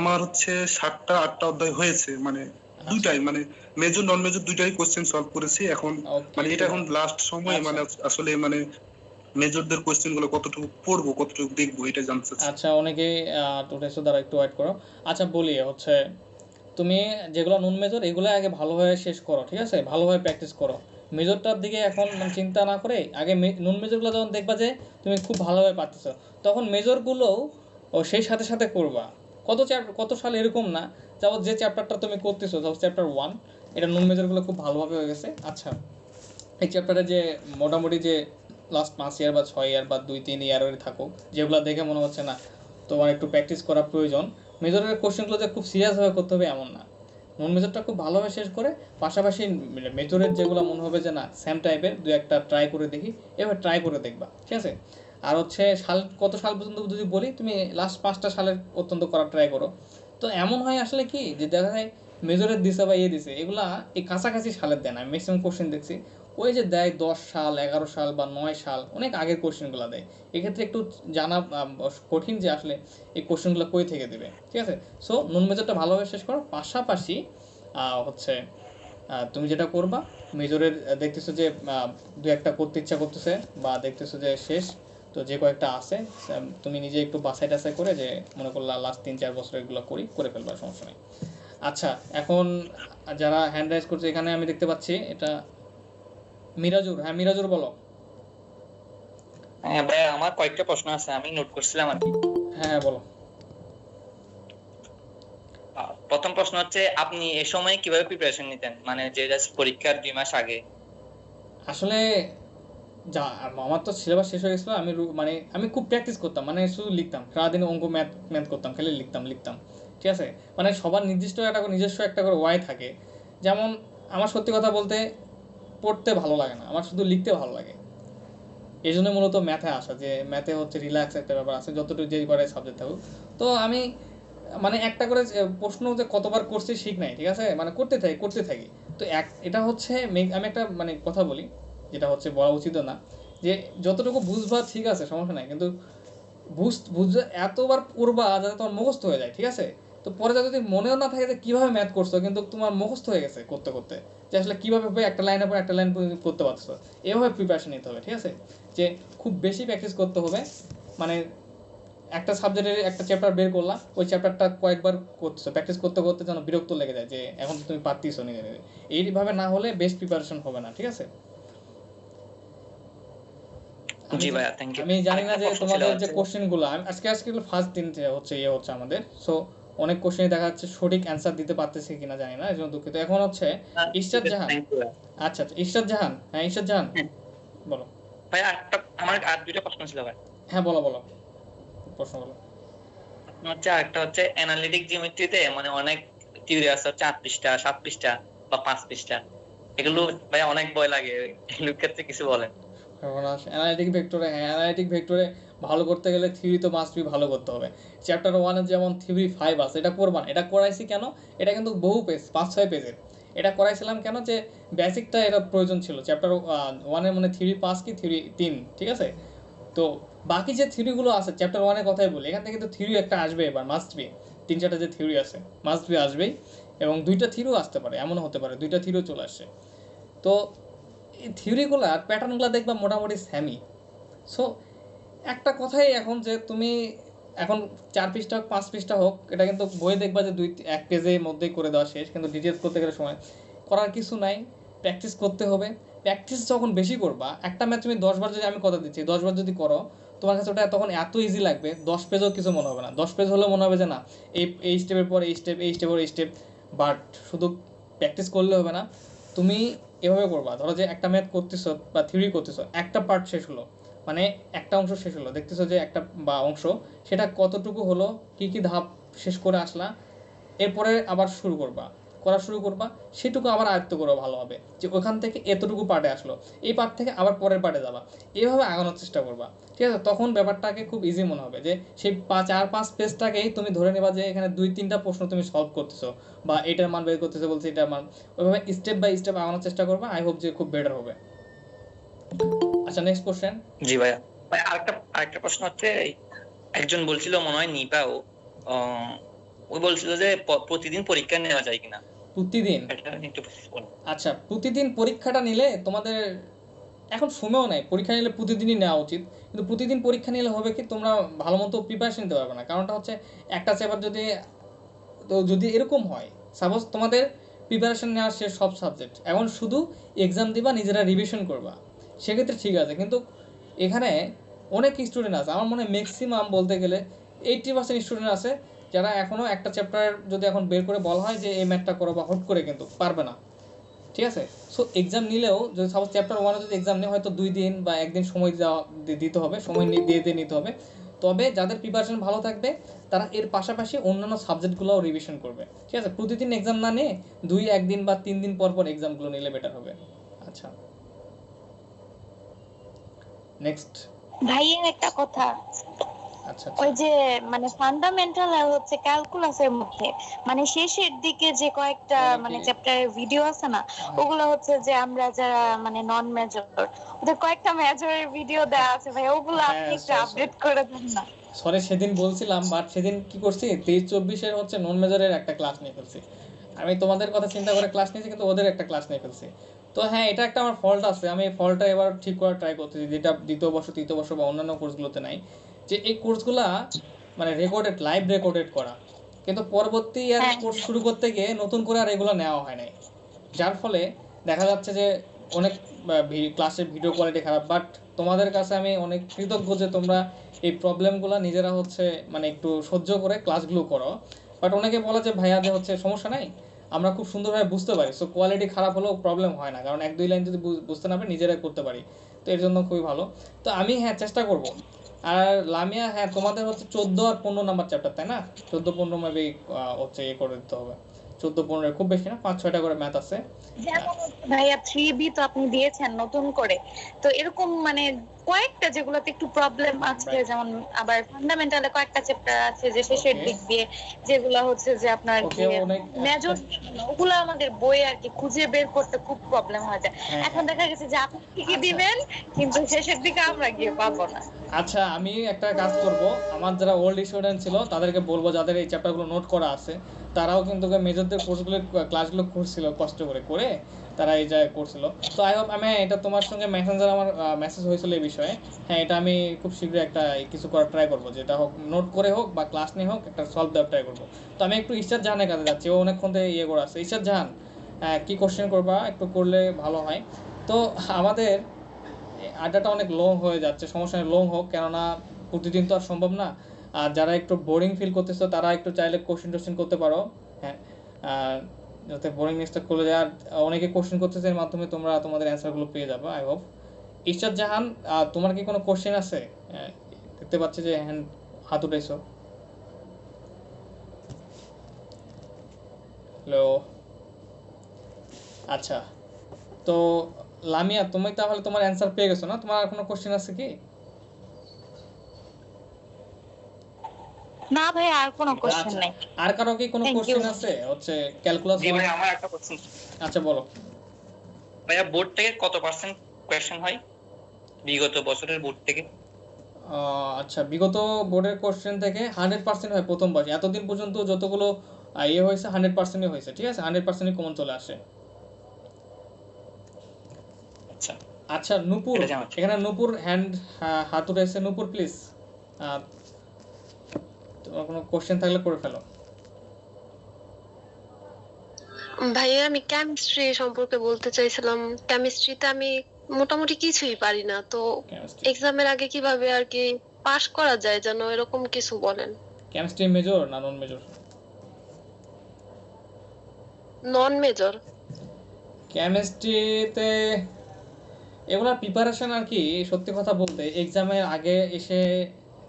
আমার হচ্ছে সাতটা আটটা অধ্যায় হয়েছে মানে দুইটাই মানে মেজর নন মেজর দুইটাই কোশ্চেন সলভ করেছি। এখন মানে এটা এখন লাস্ট সময় আচ্ছা। মানে আসলে মানে মেজরদের কোশ্চেনগুলো কতটুকু পড়ব কতটুকু দেখব এটা জানতে চাচ্ছি। আচ্ছা অনেকে টোটেসও দ্বারা একটু ওয়েট করো। আচ্ছা বলি হচ্ছে তুমি যেগুলো নুন মেজর এগুলো আগে ভালোভাবে শেষ করো ঠিক আছে? ভালোভাবে প্র্যাকটিস করো। মেজরটার দিকে এখন মানে চিন্তা না করে আগে নন মেজরগুলো যখন দেখবা যে তুমি খুব ভালোভাবে পারতেছো তখন মেজরগুলোও ও সেই সাথে সাথে করবা। কত চ্যাপ্টার কত সাল এরকম না যাব যে চ্যাপ্টারটা তুমি করতেছো যাব চ্যাপ্টার ওয়ান এটা নুন মেজরগুলো খুব ভালোভাবে হয়ে গেছে। আচ্ছা এই চ্যাপ্টারে যে মোটামুটি যে লাস্ট পাঁচ ইয়ার বা ছয় ইয়ার বা দুই, তিন ইয়ারের থাকুক, যেগুলো দেখে মনে হচ্ছে না, তোমার একটু প্র্যাকটিস করা প্রয়োজন। মেজরের কোশ্চেনগুলো যে খুব সিরিয়াসভাবে করতে হবে এমন না। নন মেজরটা খুব ভালোভাবে শেষ করে, পাশাপাশি মেজরের যেগুলো মনে হবে যে না সেম টাইপের দু একটা ট্রাই করে দেখি, এবার ট্রাই করে দেখবা, ঠিক আছে? আর হচ্ছে সাল, কত সাল পর্যন্ত যদি বলি, তুমি লাস্ট পাঁচটা সালের অত্যন্ত করার ট্রাই করো। তো এমন হয় আসলে কি, যে দেখা যায় মেজরের দিছে বা ইয়ে দিছে, এগুলা এই কাছাকাছি সালের দেয় না। ম্যাক্সিমাম কোশ্চেন দেখছি, ওই যে দেয় দশ সাল, এগারো সাল বা নয় সাল, অনেক আগের কোশ্চেনগুলো দেয়। এক্ষেত্রে একটু জানা কঠিন যে আসলে এই কোশ্চেনগুলো কই থেকে দেবে, ঠিক আছে? সো নুন মেজরটা ভালোভাবে শেষ করো। পাশাপাশি হচ্ছে তুমি যেটা করবা মেজরের দেখতেছো যে দু একটা করতে ইচ্ছা করতেছে, বা দেখতেছো যে শেষ। তো যে কয়েকটা আছে তুমি নিজে একটু বাছাই টাছাই করে যে মনে করলা লাস্ট তিন চার বছর এগুলো করি করে ফেলবা সমস্যা নেই। আচ্ছা এখন যারা হ্যান্ড রাইজ করছে এখানে আমি দেখতে পাচ্ছি এটা মিরাজুর হ্যাঁ মিরাজুর বলো। হ্যাঁ ভাই আমার কয়েকটা প্রশ্ন আছে আমি নোট করছিলাম আর কি। হ্যাঁ হ্যাঁ বলো। প্রথম প্রশ্ন হচ্ছে আপনি এ সময় কীভাবে প্রিপারেশন নিতেন? মানে যে জাস্ট পরীক্ষার দুই মাস আগে। আসলে যা আমার তো সিলেবাস শেষ হয়ে গেছিল, আমি মানে আমি খুব প্র্যাকটিস করতাম মানে শুধু লিখতাম, সারাদিন অঙ্ক ম্যাথ ম্যাথ করতাম, খালি লিখতাম লিখতাম, ঠিক আছে? মানে সবার নির্দিষ্ট একটা করে, নিজস্ব একটা করে ওয়াই থাকে। যেমন, আমার সত্যি কথা বলতে, পড়তে ভালো লাগে না, আমার শুধু লিখতে ভালো লাগে। এই জন্য মূলত ম্যাথে আসা, যে ম্যাথে হচ্ছে রিল্যাক্স একটা ব্যাপার আছে, যতটুকু যেই করে সাবজেক্ট থাকুক। তো আমি মানে একটা করে প্রশ্ন যে কতবার করছি শিখ নাই, ঠিক আছে? মানে করতে থাকি করতে থাকি। তো এক, এটা হচ্ছে আমি একটা মানে কথা বলি। যেটা হচ্ছে বলা উচিত না, যে যতটুকু বুঝবা ঠিক আছে, সমস্যা নাই। কিন্তু বুঝ বুঝতে এতবার করবা যাতে তোমার মুখস্থ হয়ে যায়, ঠিক আছে? তো পরে যদি মনেও না থাকে যে কীভাবে ম্যাথ করছ, কিন্তু তোমার মুখস্থ হয়ে গেছে করতে করতে, যে আসলে কীভাবে ভাবে একটা লাইনের পর একটা লাইন করতে পারছ এভাবে প্রিপারেশন নিতে হবে, ঠিক আছে? যে খুব বেশি প্র্যাকটিস করতে হবে মানে একটা সাবজেক্টের একটা চ্যাপ্টার বের করলাম ওই চ্যাপ্টারটা কয়েকবার করতেছো প্র্যাকটিস করতে করতে যেন বিরক্ত লেগে যায়, যে এখন তুমি পারতিছো নিজে নিজে এইভাবে না হলে বেস্ট প্রিপারেশন হবে না, ঠিক আছে? জি ভাইয়া থ্যাংক ইউ আমি জানি না যে তোমাদের যে হচ্ছে- কোশ্চেনগুলো আমি আজকে আজকে ফার্স্ট দিন হচ্ছে ইয়ে হচ্ছে আমাদের। সো অনেক কোশ্চেন দেখা যাচ্ছে সঠিক অ্যান্সার দিতে পারতেছি কিনা জানি না এই জন্য দুঃখিত। এখন হচ্ছে ইশরাত জাহান। আচ্ছা আচ্ছা ইশরাত জাহান। হ্যাঁ ইশরাত জাহান? হ্যাঁ। বলো। ভাইয়া একটা আমার আর দুইটা প্রশ্ন ছিল ভাই হ্যাঁ বলো বলো। প্রশ্ন বলো। হচ্ছে আরেকটা হচ্ছে অ্যানালিটিক জিওমেট্রিতে মানে অনেক থিওরি আছে আট পৃষ্ঠা সাত পৃষ্ঠা বা পাঁচ পৃষ্ঠা। এগুলো ভাই অনেক ভয় লাগে। এগুলোর ক্ষেত্রে কিছু বলেন। আসে অ্যানালিটিক ভেক্টরে হ্যাঁ অ্যানালিটিক ভেক্টরে ভালো করতে গেলে থিওরি তো মাস্ট বি ভালো করতে হবে। চ্যাপ্টার ওয়ানে যেমন থিওরি ফাইভ আছে, এটা করবা না এটা করাইছি কেন? এটা কিন্তু বহু পেজ পাঁচ, ছয় পেজের এটা করাইছিলাম কেন? যে বেসিকটা এটা প্রয়োজন ছিল। চ্যাপ্টার ওয়ানের মানে থিওরি পাঁচ কি? থিওরি তিন, ঠিক আছে? তো বাকি যে থিওরিগুলো আছে চ্যাপ্টার ওয়ানের কথাই বলি, এখান থেকে তো থিওরি একটা আসবে এবার মাস্ট বি তিন, চারটা যে থিওরি আছে মাস্ট বি আসবেই। এবং দুইটা থিওরিও আসতে পারে, এমনও হতে পারে, দুইটা থিওরিও চলে আসে তো থিওরিগুলো আর প্যাটার্নগুলো দেখবা মোটামুটি স্যামই সো একটা কথাই এখন যে তুমি এখন চার পৃষ্ঠা হোক, পাঁচ পৃষ্ঠা হোক, এটা কিন্তু বই দেখবা যে দুই, এক পেজের মধ্যেই করে দেওয়া শেষ, কিন্তু ডিটেলস করতে গেলে সময় করার কিছু নাই প্র্যাকটিস করতে হবে। প্র্যাকটিস যখন বেশি করবা, একটা ম্যাচ তুমি দশবার যদি আমি কথা দিচ্ছি দশবার যদি করো, তোমার কাছে ওটা তখন এত ইজি লাগবে, দশ পেজও কিছু মনে হবে না। দশ পেজ হলেও মনে হবে যে না, এই এই স্টেপের পর, এই স্টেপ এই স্টেপের এই স্টেপ বাট শুধু প্র্যাকটিস করলে হবে না। তুমি এভাবে করবা। ধরো যে একটা ম্যাথ করতেছো বা থিওরি করতেছো, একটা পার্ট শেষ হলো মানে একটা অংশ শেষ হলো, দেখতেছো যে একটা বা অংশ, সেটা কতটুকু হলো, কি কি ধাপ শেষ করে আসলা, এরপরে আবার শুরু করবা। করা শুরু করবা, সেটুকু আবার আয়ত্ত করো ভালোভাবে যে ওখান থেকে এতটুকু পার্টে আসলো, এই পার্ট থেকে আবার পরের পার্টে যাবা। এইভাবে আগানোর চেষ্টা করবা, ঠিক আছে? তখন ব্যাপারটাকে খুব ইজি মনে হবে যে, সেই পাঁচ চার পাঁচ পেজটাকেই তুমি ধরে নেবা যে, এখানে দুই, তিনটা প্রশ্ন তুমি সলভ করতেছো, বা এটার মান বের করতেছো বলছে, এটার মান। ওইভাবে স্টেপ বাই স্টেপ আগানোর চেষ্টা করবা আই হোপ যে খুব বেটার হবে। আচ্ছা নেক্সট কোশ্চেন জি, ভাইয়া। ভাই আরেকটা আরেকটা প্রশ্ন হচ্ছে একজন বলছিল মনে হয় নিপাও ও ওই বলছিল যে প্রতিদিন পরীক্ষা নেওয়া যায় কিনা। প্রতিদিন। আচ্ছা প্রতিদিন পরীক্ষাটা নিলে তোমাদের এখন সময়ও নাই পরীক্ষা নিলে প্রতিদিনই নেওয়া উচিত। কিন্তু প্রতিদিন পরীক্ষা নিলে হবে কি তোমরা ভালো মতো প্রিপারেশন নিতে পারবে না। কারণটা হচ্ছে একটা চেপার যদি তো যদি এরকম হয় সাপোজ তোমাদের প্রিপারেশন নেওয়া শেষ সব সাবজেক্ট এখন শুধু এক্সাম দিবা নিজেরা রিভিশন করবা। সেক্ষেত্রে ঠিক আছে কিন্তু এখানে অনেক স্টুডেন্ট আছে। আমার মনে হয় ম্যাক্সিমাম বলতে গেলে এইট্টি পার্সেন্ট স্টুডেন্ট আছে। যারা এখনও একটা চ্যাপ্টার যদি এখন বের করে বলা হয় যে এই ম্যাথটা করো বা হট করে কিন্তু পারবে না। ঠিক আছে? সো এক্সাম নিলেও যদি সাপোজ চ্যাপ্টার ওয়ানে যদি এক্সাম নেই, হয়তো দুই দিন বা একদিন সময় দেওয়া দিতে হবে, সময় দিয়ে দিয়ে নিতে হবে। তবে যাদের প্রিপারেশন ভালো থাকবে, তারা এর পাশাপাশি অন্যান্য সাবজেক্টগুলোও রিভিশন করবে। ঠিক আছে? প্রতিদিন এক্সাম না নিয়ে দুই, একদিন বা তিন দিন পর পর এক্সামগুলো নিলে বেটার হবে। আচ্ছা। নেক্সট ভাইয়ের একটা কথা। ওই যে মানে ফান্ডামেন্টাল আর হচ্ছে ক্যালকুলাসের মধ্যে মানে শেষের দিকে যে কয়েকটা মানে? চ্যাপ্টারের ভিডিও আছে না ওগুলো হচ্ছে যে আমরা যারা মানে নন মেজর ওদের কয়েকটা মেজরের ভিডিও দেওয়া আছে ভাই ওগুলো হ্যাঁ, আপনি একটু আপডেট করে দেন না। সরি সেদিন বলছিলাম বাট সেদিন কি করছি তেইশ চব্বিশের হচ্ছে নন মেজরের একটা ক্লাস নিয়ে ফেলছি। আমি তোমাদের কথা চিন্তা করে ক্লাস নিয়েছি কিন্তু ওদের একটা ক্লাস নিয়ে ফেলছি। তো হ্যাঁ এটা একটা আমার ফল্ট আছে। আমি এই ফল্টটা এবার ঠিক করার ট্রাই করতেছি যেটা দ্বিতীয় বর্ষ তৃতীয় বর্ষ বা অন্যান্য কোর্সগুলোতে নাই। যে এই কোর্সগুলা মানে রেকর্ডেড লাইভ রেকর্ডেড করা। কিন্তু পরবর্তী আর হ্যাঁ। কোর্স শুরু করতে গিয়ে নতুন করে আর এগুলো নেওয়া হয় নাই। যার ফলে দেখা যাচ্ছে যে অনেক ক্লাসের ভিডিও কোয়ালিটি খারাপ। বাট তোমাদের কাছে আমি অনেক কৃতজ্ঞ যে তোমরা এই প্রবলেমগুলো নিজেরা হচ্ছে মানে একটু সহ্য করে ক্লাসগুলো করো। বাট অনেকে বলে যে ভাইয়া যে হচ্ছে সমস্যা নাই। আমরা খুব সুন্দরভাবে বুঝতে পারি। সো কোয়ালিটি খারাপ হলেও প্রবলেম হয় না। কারণ এক দুই লাইন যদি বুঝতে না পারি নিজেরাই করতে পারি। তো এর জন্য খুবই ভালো। তো আমি হ্যাঁ চেষ্টা করব। আর লামিয়া হ্যাঁ তোমাদের হচ্ছে চোদ্দ আর পনেরো নাম্বার চ্যাপ্টার তাই না? চোদ্দ পনেরো মেবি হচ্ছে ইয়ে করে দিতে হবে। চোদ্দ পনেরো খুব বেশি না, পাঁচ ছয়টা করে ম্যাথ আছে। ভাইয়া থ্রি বি তো আপনি দিয়েছেন নতুন করে। তো এরকম মানে কয়েকটা যেগুলোতে একটু প্রবলেম আছে যেমন আবার ফান্ডামেন্টালে কয়েকটা চ্যাপ্টার আছে যে শেষের দিক দিয়ে যেগুলো হচ্ছে যে আপনার মেজর ওগুলো আমাদের বই আর কি খুঁজে বের করতে খুব প্রবলেম হয়ে যায়। হ্যাঁ, এখন দেখা গেছে যে আপনি ঠিকই আচ্ছা। দিবেন কিন্তু শেষের দিকে আমরা গিয়ে পাবো না। আচ্ছা আমি একটা কাজ করব। আমার যারা ওল্ড স্টুডেন্ট ছিল তাদেরকে বলব যাদের এই চ্যাপ্টারগুলো নোট করা আছে তারাও কিন্তু মেজরদের কোর্সগুলো ক্লাসগুলো করছিল কষ্ট করে করে তারা এই জায়গায় করছিল। তো আই হোপ আমি, এটা তোমার সঙ্গে মেসেঞ্জার আমার মেসেজ হয়েছিল এই বিষয়ে। হ্যাঁ এটা আমি খুব শীঘ্রই একটা কিছু করার ট্রাই করব, যেটা হোক নোট করে হোক বা ক্লাস নিয়ে হোক, একটা সলভ দেওয়ার ট্রাই করব। তো আমি একটু ঈশ্বর জাহানের কাছে যাচ্ছি, ও অনেকক্ষণ থেকে ইয়ে করে আছে। ঈশ্বর জাহান কি কোশ্চেন করবা? একটু করলে ভালো হয়। তো আমাদের আড্ডাটা অনেক লং হয়ে যাচ্ছে, সমস্যা লং হোক, কেননা প্রতিদিন তো আর সম্ভব না। আর যারা একটু বোরিং ফিল করতেছো, তারা একটু চাইলে কোশ্চেন টোশ্চেন করতে পারো। হ্যাঁ যাতে বোরিংনেসটা করলে যায় আর অনেকে কোশ্চেন করতেছে এর মাধ্যমে তোমরা তোমাদের অ্যান্সারগুলো পেয়ে যাবে আই হোপ ঈশ্বর জাহান তোমার কি কোনো কোশ্চেন আছে? দেখতে পাচ্ছি যে হ্যান্ড হাত উঠেছো হ্যালো আচ্ছা তো লামিয়া, তুমি তাহলে তোমার অ্যান্সার পেয়ে গেছো না? তোমার আর কোনো কোশ্চেন আছে কি? না ভাই আর কোনো কোশ্চেন আচ্ছা। নাই। আর কারও কি কোনো কোশ্চেন আছে? হচ্ছে ক্যালকুলাস জি ভাই আমার একটা কোশ্চেন আচ্ছা বলো। ভাইয়া বোর্ড থেকে কত পার্সেন্ট কোয়েশ্চেন হয়? বিগত বছরের বোর্ড থেকে। আচ্ছা বিগত বোর্ডের কোশ্চেন থেকে হান্ড্রেড পার্সেন্ট হয় প্রথম বর্ষে এতদিন পর্যন্ত যতগুলো ইয়ে হয়েছে হান্ড্রেড পার্সেন্টই হয়েছে ঠিক আছে? হান্ড্রেড পার্সেন্টই কমন চলে আসে। আচ্ছা। আচ্ছা নূপুর। এখানে নূপুর হ্যান্ড হাত উঠেছে নূপুর প্লিজ তোমার কোনো কোশ্চেন থাকলে করে ফেলো। ভাইয়া আমি কেমিস্ট্রি সম্পর্কে বলতে চাইছিলাম। কেমিস্ট্রিতে আমি মোটামুটি কিছুই পারি না। তো এক্সামের আগে কীভাবে আর কি পাশ করা যায় যেন এরকম কিছু বলেন? কেমিস্ট্রি মেজর না নন মেজর নন মেজর কেমিস্ট্রিতে এগুলা প্রিপারেশন আর কি সত্যি কথা বলতে এক্সামের আগে এসে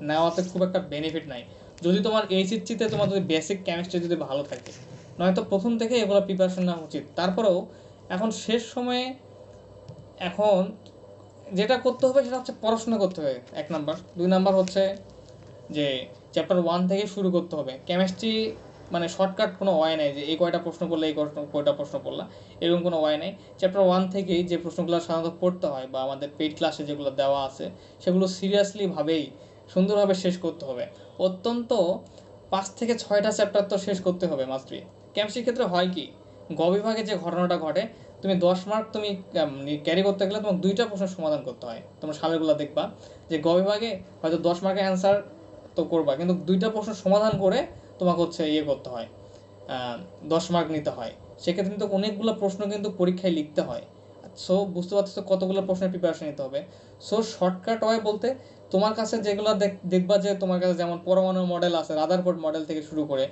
নেওয়াতে খুব একটা বেনিফিট নাই। যদি তোমার এইচএসসিতে তোমার যদি বেসিক কেমিস্ট্রি যদি ভালো থাকে, নয়তো প্রথম থেকে এগুলো প্রিপারেশন নেওয়া উচিত। তারপরেও এখন শেষ সময়ে এখন যেটা করতে হবে সেটা হচ্ছে পড়াশোনা করতে হবে, এক নাম্বার। দুই নাম্বার হচ্ছে যে চ্যাপ্টার ওয়ান থেকে শুরু করতে হবে। কেমিস্ট্রি মানে শর্টকাট কোনো ওয়াই নাই যে এই কয়টা প্রশ্ন করলে, এই কয়টা- প্রশ্ন করলা, এরকম কোনো ওয়াই নাই। চ্যাপ্টার ওয়ান থেকেই যে প্রশ্নগুলো সাধারণত পড়তে হয় বা আমাদের পেইড ক্লাসে যেগুলো দেওয়া আছে, সেগুলো সিরিয়াসলি ভাবেই সুন্দরভাবে শেষ করতে হবে। অত্যন্ত পাঁচ থেকে ছয়টা চ্যাপ্টার তো শেষ করতে হবে মাস্টবি কেমিস্ট্রির ক্ষেত্রে হয় কি? গ বিভাগে যে ঘটনাটা ঘটে, তুমি দশ মার্ক তুমি ক্যারি করতে গেলে তোমাকে দুইটা প্রশ্নের সমাধান করতে হয়। তোমরা সালেরগুলো দেখবা যে গ বিভাগে হয়তো দশ মার্কের অ্যান্সার তো করবা, কিন্তু দুইটা প্রশ্ন সমাধান করে তোমাকে হচ্ছে ইয়ে করতে হয় দশ মার্ক নিতে হয়। সেক্ষেত্রে কিন্তু অনেকগুলো প্রশ্ন কিন্তু পরীক্ষায় লিখতে হয়। সো বুঝতে পারছ কতগুলো প্রশ্নের প্রিপারেশন নিতে হবে। সো শর্টকাট হয় বলতে তোমার কাছে যেগুলো দেখবা যে তোমার কাছে যেমন পরমাণু মডেল আছে রাদারফোর্ড মডেল থেকে শুরু করে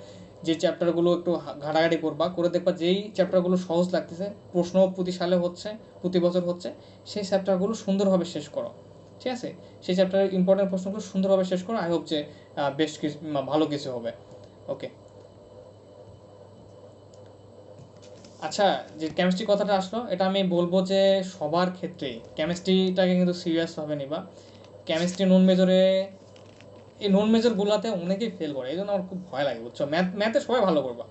যে চ্যাপ্টারগুলো একটু ঘাটাঘাটি করবা, করে দেখবা যেই চ্যাপ্টারগুলো সহজ লাগতেছে, প্রশ্ন প্রতি সালে হচ্ছে, প্রতি বছর হচ্ছে, সেই চ্যাপ্টারগুলো সুন্দরভাবে শেষ করো। ঠিক আছে? সেই চ্যাপ্টারের ইম্পর্টেন্ট প্রশ্নগুলো সুন্দরভাবে শেষ করো আই হোপ যে বেশ কিছু ভালো কিছু হবে। ওকে আচ্ছা যে কেমিস্ট্রি কথাটা আসলো, এটা আমি বলব যে সবার ক্ষেত্রেই কেমিস্ট্রিটাকে কিন্তু সিরিয়াসভাবে নিবা। কেমিস্ট্রি নন মেজরে এই নন মেজরগুলোতে অনেকেই ফেল করে এই জন্য আমার খুব ভয় লাগে বুঝছ? ম্যাথ ম্যাথে সবাই ভালো করবা।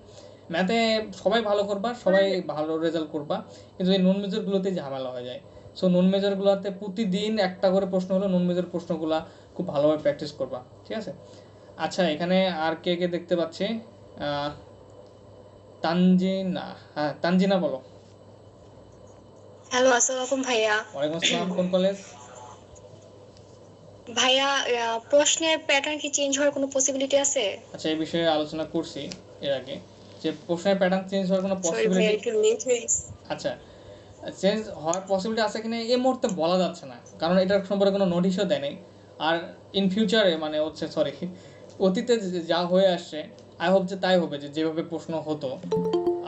ম্যাথে সবাই ভালো করবা সবাই ভালো রেজাল্ট করবা কিন্তু এই নন মেজরগুলোতে ঝামেলা হয়ে যায়। সো নন মেজরগুলোতে প্রতিদিন একটা করে প্রশ্ন হলো নন মেজর প্রশ্নগুলো খুব ভালোভাবে প্র্যাকটিস করবা ঠিক আছে? আচ্ছা এখানে আর কে কে দেখতে পাচ্ছি? তানজিনা হ্যাঁ তানজিনা বলো। হ্যালো আসসালামু আলাইকুম ভাইয়া। ওয়ালাইকুম আসসালাম কোন কলেজ ভাইয়া প্রশ্নের প্যাটার্ন কি চেঞ্জ হওয়ার কোনো পসিবিলিটি আছে? আচ্ছা এই বিষয়ে আলোচনা করছি এর আগে। যে প্রশ্নের প্যাটার্ন চেঞ্জ হওয়ার কোনো পসিবিলিটি। আচ্ছা চেঞ্জ হওয়ার পসিবিলিটি আছে কিনা এই মুহূর্তে বলা যাচ্ছে না। কারণ এটার সম্পর্কে কোনো নোটিশও দেয় নাই। আর ইন ফিউচারে মানে হচ্ছে সরি অতীতে যা হয়ে আসছে আই হোপ যে তাই হবে যে যেভাবে প্রশ্ন হতো।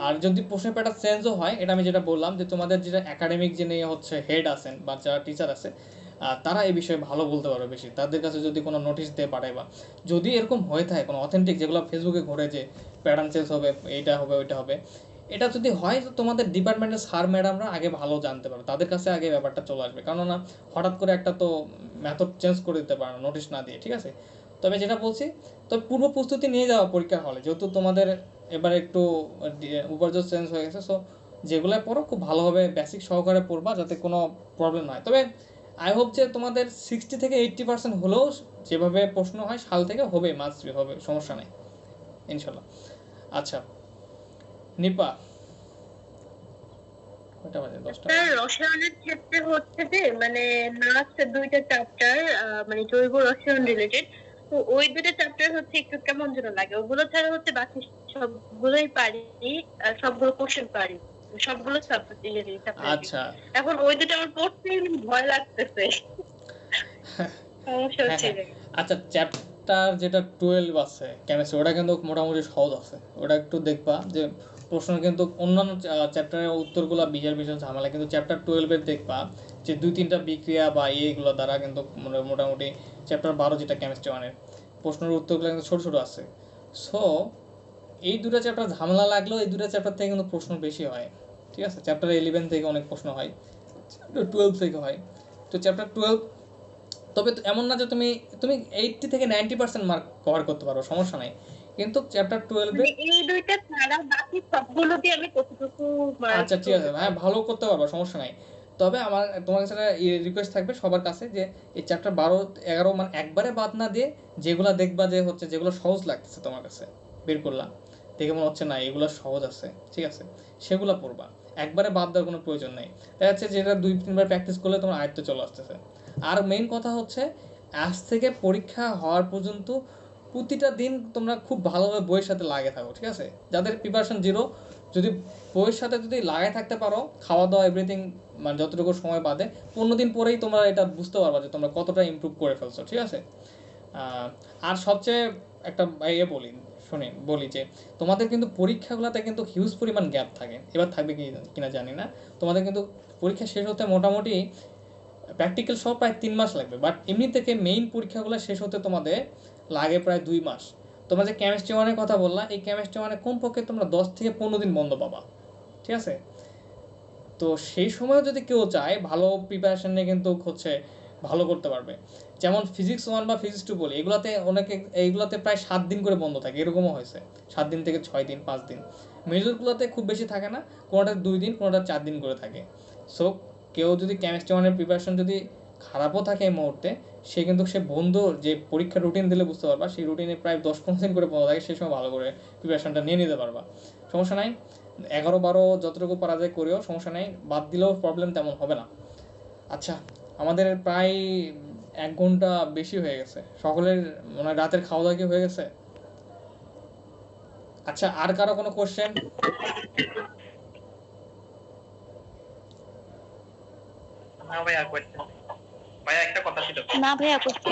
আর যদি প্রশ্নের প্যাটার্ন চেঞ্জও হয় এটা আমি যেটা বললাম যে তোমাদের যেটা একাডেমিক যে নিয়ে হচ্ছে হেড আছেন বা যারা টিচার আছে তারা এই বিষয়ে ভালো বলতে পারবে বেশি। তাদের কাছে যদি কোনো নোটিশ দিয়ে পাঠায় বা যদি এরকম হয়ে থাকে, কোনো অথেন্টিক যেগুলো ফেসবুকে ঘটে যে প্যাটার্ন চেঞ্জ হবে, এইটা হবে, ওইটা হবে, এটা যদি হয় তো তোমাদের ডিপার্টমেন্টের স্যার ম্যাডামরা আগে ভালো জানতে পারবে। তাদের কাছে আগে ব্যাপারটা চলে আসবে। কেননা হঠাৎ করে একটা তো মেথড চেঞ্জ করে দিতে পারে না নোটিশ না দিয়ে, ঠিক আছে? তবে যেটা বলছি তবে পূর্ব প্রস্তুতি নিয়ে যাওয়া পরীক্ষার হলে, যেহেতু তোমাদের এবার একটু উপার্জন চেঞ্জ হয়ে গেছে সো যেগুলো পড়ো, খুব ভালোভাবে বেসিক সহকারে পড়বা, যাতে কোনো প্রবলেম না হয়। তবে আই হোপ যে তোমাদের সিক্সটি থেকে এইট্টি পার্সেন্ট হলেও যেভাবে প্রশ্ন হয়, সাল থেকে হবে মাস হবে, সমস্যা নেই, ইনশাল্লাহ। আচ্ছা নিপা রসায়নের ক্ষেত্রে হচ্ছে যে মানে লাস্ট দুইটা চ্যাপ্টার মানে জৈব রসায়ন রিলেটেড তো ওই দুইটা চ্যাপ্টার হচ্ছে একটু কেমন যেন লাগে? ওগুলো ছাড়া হচ্ছে বাকি সবগুলোই পারি সবগুলো কোশ্চেন পারি। সবগুলো সাবজেক্ট আচ্ছা। এখন ওই দুটো আমার পড়তে ভয় লাগতেছে। সমস্যা হচ্ছে হ্যাঁ, আচ্ছা চ্যাপ্টার যেটা টুয়েলভ আছে কেমিস্ট্রি ওটা কিন্তু মোটামুটি সহজ আছে। ওটা একটু দেখবা যে প্রশ্ন কিন্তু অন্যান্য চ্যাপ্টারের উত্তরগুলো বিশাল বিশাল ঝামেলা। কিন্তু চ্যাপ্টার টুয়েলভের দেখবা যে দুই তিনটা বিক্রিয়া বা এইগুলো দ্বারা কিন্তু মোটামুটি চ্যাপ্টার বারো যেটা কেমিস্ট্রি ওয়ানের প্রশ্নের উত্তরগুলো কিন্তু ছোটো ছোটো আছে। সো এই দুটো চ্যাপ্টার ঝামেলা লাগলেও এই দুটো চ্যাপ্টার থেকে কিন্তু প্রশ্ন বেশি হয়। ঠিক আছে? চ্যাপ্টার ইলেভেন থেকে অনেক প্রশ্ন হয়। চ্যাপ্টার টুয়েলভ থেকে হয়। তো চ্যাপ্টার টুয়েলভ তবে এমন না যে তুমি তুমি এইটটি থেকে নাইনটি পার্সেন্ট মার্ক কভার করতে পারো সমস্যা নাই। কিন্তু চ্যাপ্টার টুয়েলভে মানে এই দুইটা ছাড়া বাকি সবগুলো দিয়ে আমি কতটুকু আচ্ছা ঠিক আছে। হ্যাঁ ভালো করতে পারব সমস্যা নাই। তবে আমার তোমার কাছে রিকোয়েস্ট থাকবে সবার কাছে যে এই চ্যাপ্টার বারো এগারো মানে একবারে বাদ না দিয়ে যেগুলো দেখবা যে হচ্ছে যেগুলো সহজ লাগতেছে তোমার কাছে বের করলাম দেখে মনে হচ্ছে না এগুলো সহজ আছে ঠিক আছে? সেগুলো পড়বা। একবারে বাদ দেওয়ার কোনো প্রয়োজন নেই। দেখা যাচ্ছে যেটা দুই, তিনবার প্র্যাকটিস করলে তোমার আয়ত্ত চলে আসতেছে। আর মেইন কথা হচ্ছে, আজ থেকে পরীক্ষা হওয়ার পর্যন্ত প্রতিটা দিন তোমরা খুব ভালোভাবে বইয়ের সাথে লাগে থাকো, ঠিক আছে? যাদের প্রিপারেশন জিরো যদি বইয়ের সাথে যদি লাগাই থাকতে পারো খাওয়া দাওয়া এভরিথিং মানে যতটুকু সময় বাদে, পনেরো দিন পরেই তোমরা এটা বুঝতে পারবা যে তোমরা কতটা ইমপ্রুভ করে ফেলছো, ঠিক আছে? আর সবচেয়ে একটা ইয়ে বলি শুনি বলি যে, তোমাদের কিন্তু পরীক্ষাগুলোতে কিন্তু হিউজ পরিমাণ গ্যাপ থাকে। এবার থাকবে কি কিনা জানি না। তোমাদের কিন্তু পরীক্ষা শেষ হতে মোটামুটি প্র্যাকটিক্যাল সব প্রায় তিন মাস লাগবে। বাট এমনি থেকে মেইন পরীক্ষাগুলো শেষ হতে তোমাদের লাগে প্রায় দুই মাস। তোমরা যে কেমিস্ট্রি ওয়ানের কথা বললা, এই কেমিস্ট্রি ওয়ানে কমপক্ষে তোমরা দশ থেকে পনেরো দিন বন্ধ পাবা। ঠিক আছে? তো সেই সময় যদি কেউ চায়, ভালো প্রিপারেশন নিয়ে কিন্তু হচ্ছে ভালো করতে পারবে। যেমন ফিজিক্স ওয়ান বা ফিজিক্স টু বলি, এগুলাতে অনেকে, এইগুলাতে প্রায় সাত দিন করে বন্ধ থাকে, এরকমও হয়েছে। সাত দিন থেকে ছয় দিন, পাঁচ দিন। মেজরগুলোতে খুব বেশি থাকে না কোনোটা দুই দিন কোনোটা চার দিন করে থাকে। সো কেউ যদি কেমিস্ট্রি ওয়ানের প্রিপারেশন যদি খারাপও থাকে এই মুহূর্তে, সে কিন্তু সে বন্ধু যে পরীক্ষার রুটিন দিলে বুঝতে পারবা, সেই রুটিনে প্রায় দশ পনেরো দিন করে বন্ধ থাকে, সেই সময় ভালো করে প্রিপারেশনটা নিয়ে নিতে পারবা। সমস্যা নাই, এগারো বারো যতটুকু পারা যায় করেও, সমস্যা নাই, বাদ দিলেও প্রবলেম তেমন হবে না। আচ্ছা আমাদের প্রায় এক ঘণ্টা বেশি হয়ে গেছে। সকলের মানে রাতের খাওয়া দাওয়া কি হয়ে গেছে? আচ্ছা আর কারও কোনো কোশ্চেন ভাইয়া একটা কথা ছিল। না ভাইয়া করছি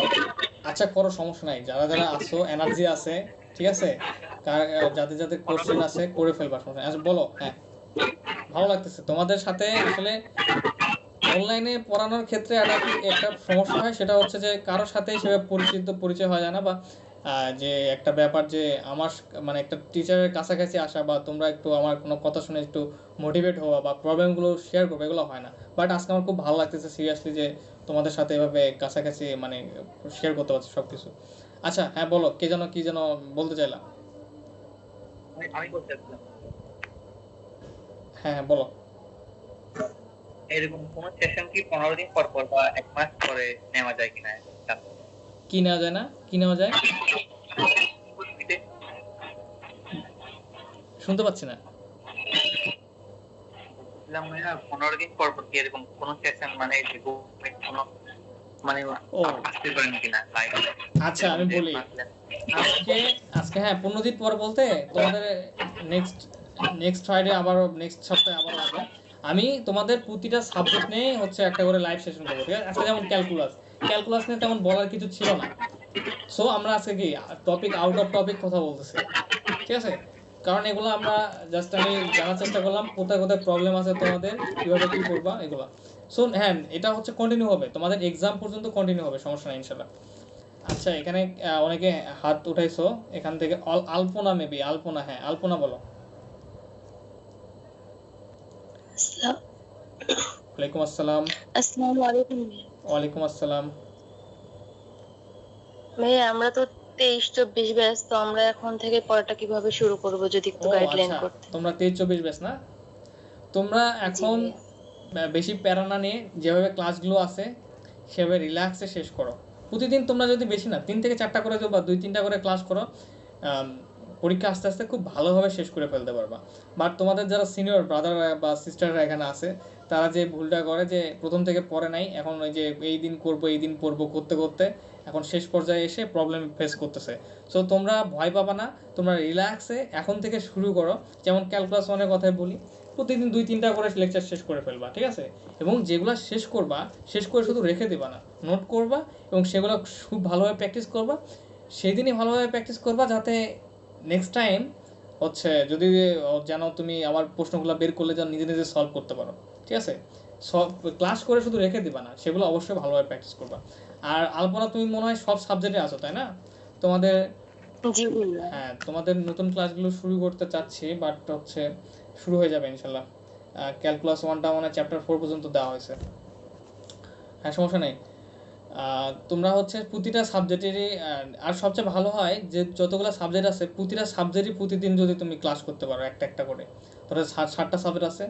আচ্ছা করো সমস্যা নাই। যারা যারা আসো এনার্জি আছে ঠিক আছে? যাদের যাদের কোশ্চেন আছে করে ফেলবা সমস্যা আচ্ছা বলো হ্যাঁ। ভালো লাগতেছে। তোমাদের সাথে আসলে অনলাইনে পড়ানোর ক্ষেত্রে একটা একটা সমস্যা হয় সেটা হচ্ছে যে কারোর সাথে সেভাবে পরিচিত পরিচয় হয় না বা যে একটা ব্যাপার যে আমার মানে একটা টিচারের কাছাকাছি আসা বা তোমরা একটু আমার কোনো কথা শুনে একটু মোটিভেট হওয়া বা প্রবলেমগুলো শেয়ার করবে এগুলো হয় না। বাট আজকে আমার খুব ভালো লাগতেছে সিরিয়াসলি যে তোমাদের সাথে এভাবে কাছাকাছি মানে শেয়ার করতে পারছি সব কিছু আচ্ছা হ্যাঁ বলো কে যেন কি যেন বলতে চাইলাম হ্যাঁ হ্যাঁ বলো। এরকম কোন সেশন কি পনেরো দিন পর পর বা এক মাস পরে নেওয়া যায় কিনা কি নেওয়া যায় না? কি নেওয়া যায়? শুনতে পাচ্ছি না। পনেরো দিন পর পর কি এরকম কোন সেশন মানে কোনো মানে ও। পারেন কিনা আচ্ছা আমি বলি। আজকে আজকে হ্যাঁ পনেরো দিন পর বলতে তোমাদের নেক্সট নেক্সট ফ্রাইডে আবার নেক্সট সপ্তাহে আবার হবে আমি তোমাদের প্রতিটা সাবজেক্ট নিয়ে হচ্ছে একটা করে লাইভ সেশন করব, ঠিক আছে? আজকে যেমন ক্যালকুলাস ক্যালকুলাস নিয়ে তেমন বলার কিছু ছিল না। সো আমরা আজকে কি টপিক আউট অফ টপিক কথা বলতেছি, ঠিক আছে? কারণ এগুলো আমরা জাস্ট আমি জানার চেষ্টা করলাম, কোথায় কোথায় প্রবলেম আছে তোমাদের, কীভাবে কি করবা, এগুলো। সো হ্যাঁ এটা হচ্ছে কন্টিনিউ হবে, তোমাদের এক্সাম পর্যন্ত কন্টিনিউ হবে, সমস্যা নেই ইনশাল্লাহ আচ্ছা এখানে অনেকে হাত উঠাইছো, এখান থেকে আলপনা মেবি আলপনা হ্যাঁ আলপনা বলো। ওয়ালাইকুম আসসালাম। আসসালামু আলাইকুম। ওয়ালাইকুম আসসালাম। ভাইয়া আমরা তো তেইশ চব্বিশ ব্যাচ তো আমরা এখন থেকে পড়াটা কীভাবে শুরু করব যদি একটু গাইডলাইন আচ্ছা। করতে তোমরা তেইশ চব্বিশ ব্যাচ না? তোমরা এখন বেশি প্যারা না নিয়ে যেভাবে ক্লাসগুলো আছে সেভাবে রিল্যাক্সে শেষ করো। প্রতিদিন তোমরা যদি বেশি না তিন থেকে চারটা করে বা দুই তিনটা করে ক্লাস করো পরীক্ষা আস্তে আস্তে খুব ভালোভাবে শেষ করে ফেলতে পারবা। বাট তোমাদের যারা সিনিয়র ব্রাদার বা সিস্টাররা এখানে আছে তারা যে ভুলটা করে যে প্রথম থেকে পড়ে নাই, এখন ওই যে এই দিন করব, এই দিন পড়ব করতে করতে, এখন শেষ পর্যায়ে এসে প্রবলেম ফেস করতেছে। সো তোমরা ভয় পাবা না, তোমরা রিল্যাক্সে এখন থেকে শুরু করো। যেমন ক্যালকুলাস ওয়ানের কথাই বলি, প্রতিদিন দুই, তিনটা করে লেকচার শেষ করে ফেলবা, ঠিক আছে? এবং যেগুলো শেষ করবা, শেষ করে শুধু রেখে দেবা না নোট করবা এবং সেগুলো খুব ভালোভাবে প্র্যাকটিস করবা। সেদিনই ভালোভাবে প্র্যাকটিস করবা যাতে নেক্সট টাইম হচ্ছে যদি যেন তুমি আমার প্রশ্নগুলো বের করলে যেন নিজে নিজে সলভ করতে পারো। ঠিক আছে? সব ক্লাস করে শুধু রেখে দিবা না সেগুলো অবশ্যই ভালোভাবে প্র্যাকটিস করবা। আর আলপনা তুমি মনে হয় সব সাবজেক্টে আছো তাই না? তোমাদের হ্যাঁ তোমাদের নতুন ক্লাসগুলো শুরু করতে চাচ্ছি বাট হচ্ছে শুরু হয়ে যাবে ইনশাল্লাহ। ক্যালকুলাস ওয়ানটা মানে চ্যাপ্টার ফোর পর্যন্ত দেওয়া হয়েছে। হ্যাঁ সমস্যা নেই। তোমরা হচ্ছে প্রতিটা সাবজেক্টেরই আর সবচেয়ে ভালো হয় যে যতগুলো সাবজেক্ট আছে প্রতিটা সাবজেক্টই প্রতিদিন যদি তুমি ক্লাস করতে পারো একটা একটা করে ধরো ষাট- ষাটটা সাবজেক্ট আছে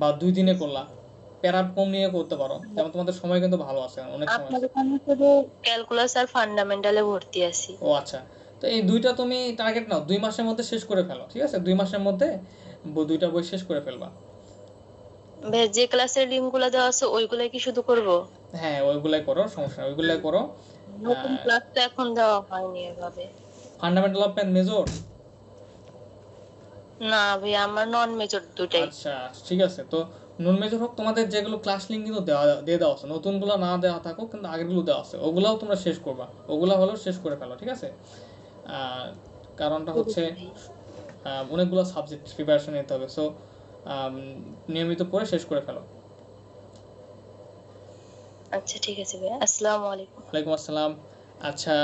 বা দুই দিনে করলা প্যারা কম নিয়ে করতে পারো। যেমন তোমাদের সময় কিন্তু ভালো আছে অনেক সময় আছে। এখানে শুধু ক্যালকুলাস আর ফান্ডামেন্টালে ভর্তি আছি। ও আচ্ছা তো এই দুইটা তুমি টার্গেট নাও দুই মাসের মধ্যে শেষ করে ফেলো ঠিক আছে? দুই মাসের মধ্যে দুইটা বই শেষ করে ফেলবা। যে ক্লাসের লিঙ্কগুলো দেওয়া আছে ওইগুলাই কি শুধু করব? হ্যাঁ ওইগুলাই করো সমস্যা ওইগুলাই করো। নতুন ক্লাস তো এখন দেওয়া হয়নি এভাবে। ফান্ডামেন্টাল অফ মেজর না ভাইয়া আমার নন মেজর দুটাই আচ্ছা ঠিক আছে। তো নন মেজর হোক তোমাদের যেগুলো ক্লাস লিঙ্ক কিন্তু দেওয়া দিয়ে দেওয়া আছে। নতুনগুলো না দেওয়া থাকুক কিন্তু আগেরগুলো দেওয়া আছে। ওগুলাও তোমরা শেষ করবা। ওগুলা হলেও শেষ করে ফেলো ঠিক আছে? কারণটা হচ্ছে অনেকগুলো সাবজেক্ট প্রিপারেশন নিতে হবে। সো নিয়মিত পড়ে শেষ করে ফেলো। আচ্ছা ঠিক আছে ভাইয়া। আসসালামু আলাইকুম। ওয়ালাইকুম আসসালাম। আচ্ছা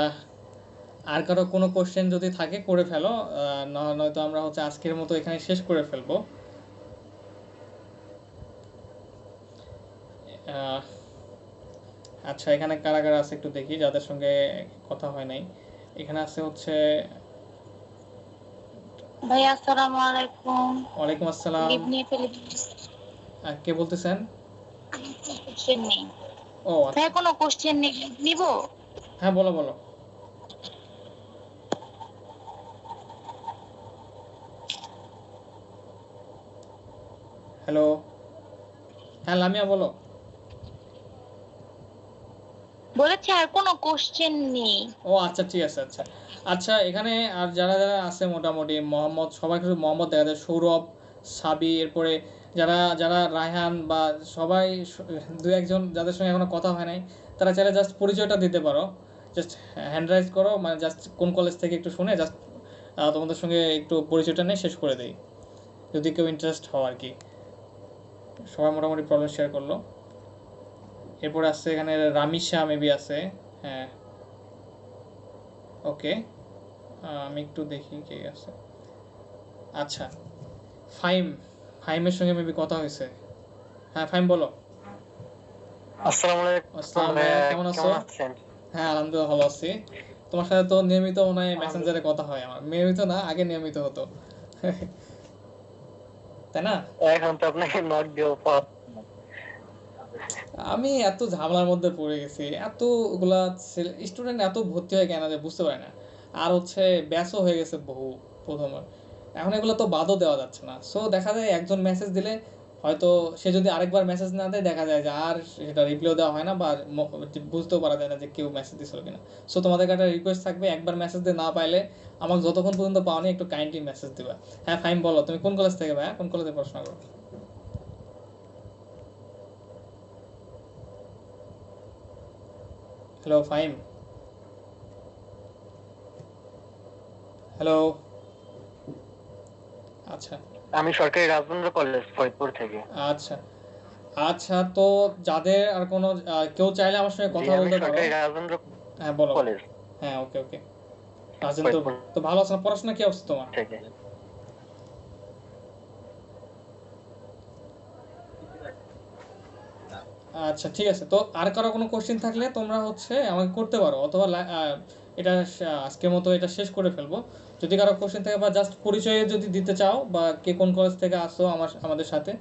আর কারও কোনো কোশ্চেন যদি থাকে করে ফেলো। নয়তো আমরা হচ্ছে আজকের মতো এখানে শেষ করে ফেলব। আচ্ছা এখানে কারা কারা আছে একটু দেখি যাদের সঙ্গে কথা হয় নাই। এখানে আছে হচ্ছে ভাই আসসালামু আলাইকুম। ওয়ালাইকুম আসসালাম। কে বলতেছেন? কোশ্চেন নেই। ও আচ্ছা। ভাইয়া কোনো কোশ্চেন নেই। নিব? হ্যাঁ বলো বলো। হ্যালো। হ্যাঁ লামিয়া বলো। বলেছে আর কোনো কোশ্চেন নেই। ও আচ্ছা ঠিক আছে আচ্ছা। আচ্ছা এখানে আর যারা যারা আছে মোটামুটি মোহাম্মদ সবাই কিছু মোহাম্মদ দেখা যায় সৌরভ সাবি এরপরে যারা যারা রায়হান বা সবাই দু একজন যাদের সঙ্গে এখনও কথা হয় নাই তারা চাইলে জাস্ট পরিচয়টা দিতে পারো। জাস্ট হ্যান্ড রাইজ করো মানে জাস্ট কোন কলেজ থেকে একটু শুনে জাস্ট তোমাদের সঙ্গে একটু পরিচয়টা নিয়ে শেষ করে দেই যদি কেউ ইন্টারেস্ট হও আর কি। সবাই মোটামুটি প্রবলেম শেয়ার করল। এরপরে আসছে এখানে রামিশা মেবি আছে। হ্যাঁ। ওকে আমি একটু দেখি কে আছে। আচ্ছা। ফাইম ফাইমের সঙ্গে মেবি কথা হয়েছে। হ্যাঁ ফাইম বলো। আসসালামু আলাইকুম। কেমন আছো? হ্যাঁ আলহামদুলিল্লাহ ভালো আছি। তোমার সাথে তো নিয়মিত মনে হয় মেসেঞ্জারে কথা হয় আমার। নিয়মিত না আগে নিয়মিত হতো। তাই না? এখন তো আপনাকে নক দিও আমি এত ঝামেলার মধ্যে পড়ে গেছি এতগুলা স্টুডেন্ট এত ভর্তি হয় কেন যে বুঝতে পারি না। আর হচ্ছে ব্যাসও হয়ে গেছে বহু প্রথমে এখন এগুলো তো বাদও দেওয়া যাচ্ছে না। সো দেখা যায় একজন মেসেজ দিলে হয়তো সে যদি আরেকবার মেসেজ না দেয়, দেখা যায় যে আর সেটা রিপ্লাই দেওয়া হয় না বা ম- বুঝতেও পারা যায় না যে কেউ মেসেজ দিছিল কিনা। সো তোমাদের একটা রিকোয়েস্ট থাকবে, একবার মেসেজ দিয়ে না পাইলে আমাকে যতক্ষণ পর্যন্ত পাওনি, একটু কাইন্ডলি মেসেজ দিবা। হ্যাঁ ফাইন বলো, তুমি কোন কলেজ থেকে ভাইয়া? কোন কলেজে পড়াশোনা করো? হ্যালো ফাইম হ্যালো আচ্ছা। আমি সরকারি রাজেন্দ্র কলেজ ফরিদপুর থেকে। আচ্ছা। আচ্ছা তো যাদের আর কোনো কেউ চাইলে আমার সঙ্গে কথা বলতে পারো। সরকারি রাজেন্দ্র হ্যাঁ বলো। কলেজ হ্যাঁ ওকে ওকে। রাজেন্দ্র ফরিদপুর। তো ভালো আছে না? পড়াশোনা কি অবস্থা তোমার? থেকে। আচ্ছা ঠিক আছে। তো আর কারও কোনো কোশ্চেন থাকলে তোমরা হচ্ছে আমাকে করতে পারো অথবা এটা আজকের মতো এটা শেষ করে ফেলব। যদি কারও কোশ্চেন থাকে বা জাস্ট পরিচয়ে যদি দিতে চাও বা কে কোন কলেজ থেকে আসো আমার, আমাদের সাথে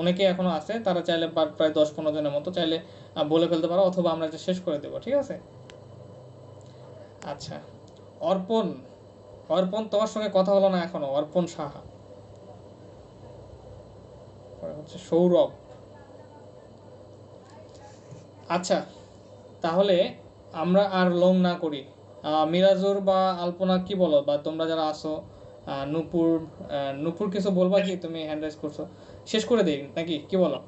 অনেকে এখনও আছে, তারা চাইলে প্রায় দশ পনেরো জনের মতো চাইলে বলে ফেলতে পারো অথবা আমরা এটা শেষ করে দেবো, ঠিক আছে? আচ্ছা অর্পণ অর্পণ তোমার সঙ্গে কথা হলো না এখনও, অর্পণ সাহা। হচ্ছে সৌরভ। আচ্ছা তাহলে আমরা আর লং না করি। মিরাজুর বা আলপনা কি বলো? বা তোমরা যারা আসো নূপুর নূপুর কিছু বলবা কি? তুমি হ্যান্ড রাইজ করছ। শেষ করে দেই নাকি? কি বলো?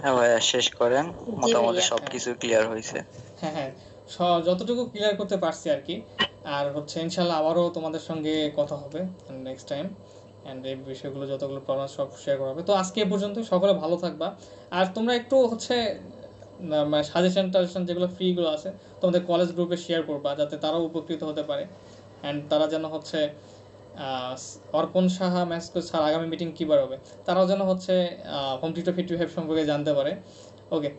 হ্যাঁ ভাইয়া শেষ করেন। মোটামুটি। সবকিছু ক্লিয়ার হয়েছে। হ্যাঁ হ্যাঁ। যতটুকু ক্লিয়ার করতে পারছি আর কি। আর হচ্ছে ইনশাল্লাহ আবারও তোমাদের সঙ্গে কথা হবে নেক্সট টাইম অ্যান্ড এই বিষয়গুলো যতগুলো প্রবলেম সব শেয়ার করা হবে। তো আজকে এ পর্যন্ত সকলে ভালো থাকবা। আর তোমরা একটু হচ্ছে সাজেশন টাজেশন যেগুলো ফ্রিগুলো আছে তোমাদের কলেজ গ্রুপে শেয়ার করবা যাতে তারাও উপকৃত হতে পারে। অ্যান্ড তারা যেন হচ্ছে অর্পণ সাহা ম্যাসকো স্যার আগামী মিটিং কী বার হবে? তারাও যেন হচ্ছে হোম টিটো ফিফটি ফাইভ সম্পর্কে জানতে পারে। ওকে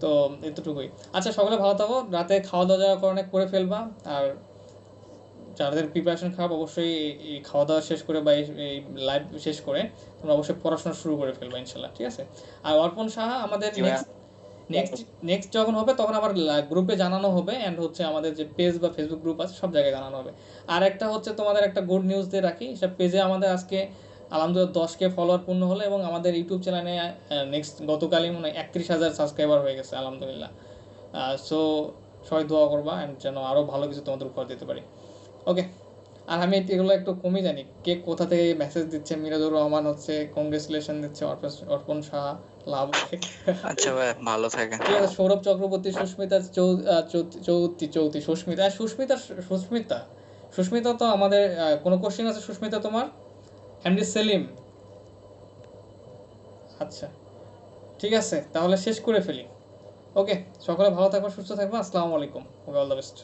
তো এতটুকুই। আচ্ছা সকলে ভালো থাকো। রাতে খাওয়া দাওয়া যাওয়া করে করে ফেলবা। আর যাদের প্রিপারেশন খারাপ অবশ্যই এই- খাওয়া দাওয়া শেষ করে বা এই- এই লাইভ শেষ করে তোমরা অবশ্যই পড়াশোনা শুরু করে ফেলবা ইনশাল্লাহ। ঠিক আছে? আর অর্পণ সাহা আমাদের নেক্সট নেক্সট নেক্সট যখন হবে, তখন আবার গ্রুপে জানানো হবে অ্যান্ড হচ্ছে আমাদের যে পেজ বা ফেসবুক গ্রুপ আছে, সব জায়গায় জানানো হবে। আর একটা হচ্ছে তোমাদের একটা গুড নিউজ দিয়ে রাখি সব পেজে আমাদের আজকে আলহামদুলিল্লাহ দশকে ফলোয়ার পূর্ণ হলো এবং আমাদের ইউটিউব চ্যানেলে নেক্সট গতকালই মনে হয় একত্রিশ হাজার সাবস্ক্রাইবার হয়ে গেছে, আলহামদুলিল্লাহ। সো সবাই দোয়া করবা অ্যান্ড যেন আরও ভালো কিছু তোমাদের উপহার দিতে পারি। ওকে আর আমি এগুলো একটু কমই জানি, কে কোথা থেকে মেসেজ দিচ্ছে, মিরাজুর রহমান হচ্ছে কংগ্রেচুলেশন দিচ্ছে অর্পণ সাহা। লাভ আচ্ছা ভাইয়া ভালো থাকেন। সৌরভ চক্রবর্তী সুস্মিতা চৌতি চৌতি সুস্মিতা সুস্মিতা সুস্মিতা সুস্মিতা তো আমাদের কোনো কোশ্চেন আছে সুস্মিতা তোমার? এমডি সেলিম আচ্ছা ঠিক আছে তাহলে শেষ করে ফেলি। ওকে সকলে ভালো থাকবা সুস্থ থাকবা আসসালামু আলাইকুম ওকে অল দ্য বেস্ট